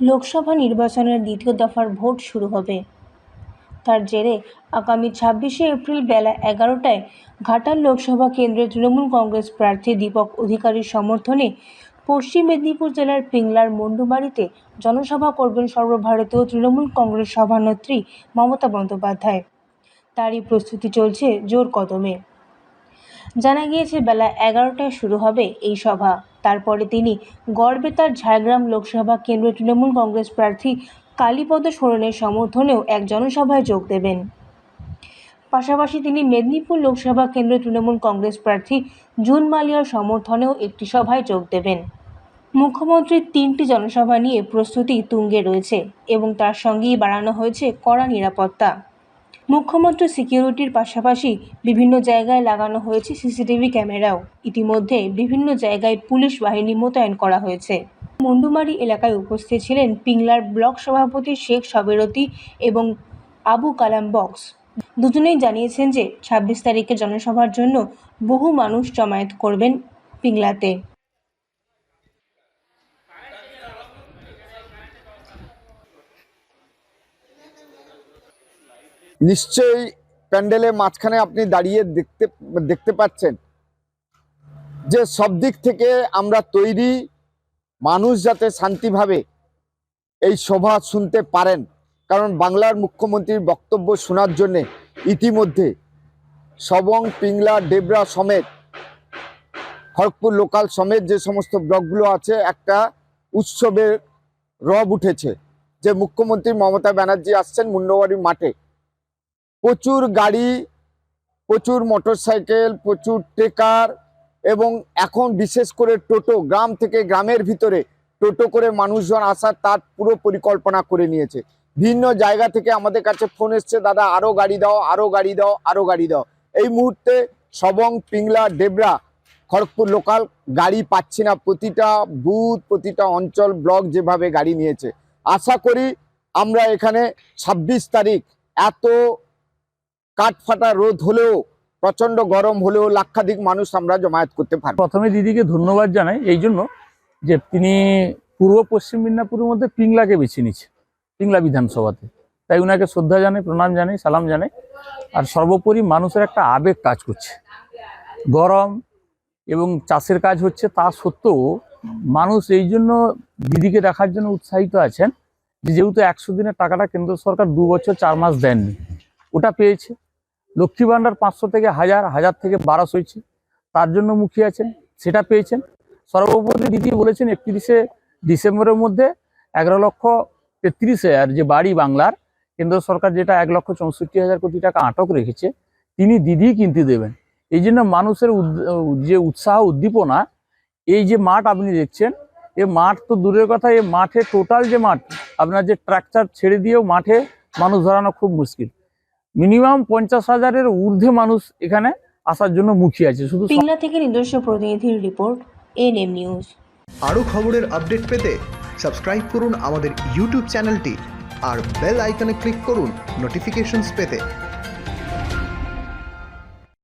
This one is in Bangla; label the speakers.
Speaker 1: লোকসভা নির্বাচনের দ্বিতীয় দফার ভোট শুরু হবে। তার জেরে আগামী ছাব্বিশে এপ্রিল বেলা এগারোটায় ঘাটাল লোকসভা কেন্দ্রের তৃণমূল কংগ্রেস প্রার্থী দীপক অধিকারীর সমর্থনে পশ্চিম মেদিনীপুর জেলার পিংলার মন্ডুবাড়িতে জনসভা করবেন সর্বভারতীয় তৃণমূল কংগ্রেস সভানেত্রী মমতা বন্দ্যোপাধ্যায়। তারই প্রস্তুতি চলছে জোর কদমে। জানা গিয়েছে, বেলা এগারোটায় শুরু হবে এই সভা। তারপরে তিনি গড়বেতার ঝাড়গ্রাম লোকসভা কেন্দ্রের তৃণমূল কংগ্রেস প্রার্থী কালীপদ সোরেনের সমর্থনেও এক জনসভায় যোগ দেবেন। পাশাপাশি তিনি মেদিনীপুর লোকসভা কেন্দ্রের তৃণমূল কংগ্রেস প্রার্থী জুন মালিয়ার সমর্থনেও একটি সভায় যোগ দেবেন। মুখ্যমন্ত্রীর তিনটি জনসভা নিয়ে প্রস্তুতি তুঙ্গে রয়েছে এবং তার সঙ্গেই বাড়ানো হয়েছে কড়া নিরাপত্তা। মুখ্যমন্ত্রী সিকিউরিটির পাশাপাশি বিভিন্ন জায়গায় লাগানো হয়েছে সিসিটিভি ক্যামেরাও। ইতিমধ্যে বিভিন্ন জায়গায় পুলিশ বাহিনী মোতায়েন করা হয়েছে। মুন্ডুমারি এলাকায় উপস্থিত ছিলেন পিংলার ব্লক সভাপতি শেখ সবেরতি এবং আবু কালাম বক্স। দুজনেই জানিয়েছেন যে ছাব্বিশ তারিখে জনসভার জন্য বহু মানুষ জমায়েত করবেন পিংলাতে।
Speaker 2: নিশ্চয়ই প্যান্ডেলের মাঝখানে আপনি দাঁড়িয়ে দেখতে দেখতে পাচ্ছেন যে সব দিক থেকে আমরা তৈরি মানুষ যাতে শান্তিভাবে এই সভা শুনতে পারেন। কারণ বাংলার মুখ্যমন্ত্রীর বক্তব্য শোনার জন্যে ইতিমধ্যে সবং, পিংলা, ডেবরা সমেত, খড়গপুর লোকাল সমেত যে সমস্ত ব্লকগুলো আছে, একটা উৎসবের রব উঠেছে। যে মুখ্যমন্ত্রী মমতা ব্যানার্জি আসছেন মুন্ডবাড়ি মাঠে। প্রচুর গাড়ি, প্রচুর মোটরসাইকেল, প্রচুর টেকার এবং এখন বিশেষ করে টোটো, গ্রাম থেকে গ্রামের ভিতরে টোটো করে মানুষজন আসার তার পুরো পরিকল্পনা করে নিয়েছে। ভিন্ন জায়গা থেকে আমাদের কাছে ফোন এসছে, দাদা আরও গাড়ি দাও আরও গাড়ি দাও আরও গাড়ি দাও। এই মুহূর্তে সবং, পিংলা ডেবরা খড়গপুর লোকাল গাড়ি পাচ্ছি না। প্রতিটা বুথ, প্রতিটা অঞ্চল, ব্লক যেভাবে গাড়ি নিয়েছে। আশা করি আমরা এখানে ২৬ তারিখ এত কাঠফাটা রোদ হলেও প্রচণ্ড গরম হলেও লাক্ষাধিক মানুষ আমরা জমায়েত করতে পারব।
Speaker 3: প্রথমে দিদিকে ধন্যবাদ জানাই, এই জন্য যে তিনি পূর্ব পশ্চিম মিদনাপুরের মধ্যে পিংলাকে বেছে নিচ্ছে পিংলা বিধানসভাতে। তাই উনাকে শ্রদ্ধা জানাই, প্রণাম জানাই, সালাম জানাই। আর সর্বোপরি মানুষের একটা আবেগ কাজ করছে। গরম এবং চাষের কাজ হচ্ছে তা সত্ত্বেও মানুষ এই জন্য দিদিকে দেখার জন্য উৎসাহিত আছেন যে যেহেতু একশো দিনের টাকাটা কেন্দ্র সরকার দু বছর চার মাস দেননি, ওটা পেয়েছে। লক্ষ্মী ভাণ্ডার পাঁচশো থেকে হাজার হাজার থেকে বারোশো হয়েছে। তার জন্য মুখী আছেন, সেটা পেয়েছেন। সর্বোপরি দিদি বলেছেন, একত্রিশে ডিসেম্বরের মধ্যে এগারো লক্ষ তেত্রিশ হাজার যে বাড়ি বাংলার, কেন্দ্র সরকার যেটা এক লক্ষ চৌষট্টি হাজার কোটি টাকা আটক রেখেছে, তিনি দিদি কিনতে দেবেন। এই জন্য মানুষের যে উৎসাহ, উদ্দীপনা, এই যে মাঠ আপনি দেখছেন, এ মাঠ তো দূরের কথা, এ মাঠে টোটাল যে মাঠ, আপনার যে ট্রাকচার ছেড়ে দিয়েও মাঠে মানুষ ধরানো খুব মুশকিল। মিনিমাম পঞ্চাশ হাজারের ঊর্ধ্বে মানুষ এখানে আসার জন্য মুখী আছে। শুধু
Speaker 1: সিংলা থেকে নিজস্ব প্রতিনিধির রিপোর্ট এন এম নিউজ
Speaker 4: আরও খবরের আপডেট পেতে সাবস্ক্রাইব করুন আমাদের ইউটিউব চ্যানেলটি আর বেল আইকনে ক্লিক করুন নোটিফিকেশনস পেতে।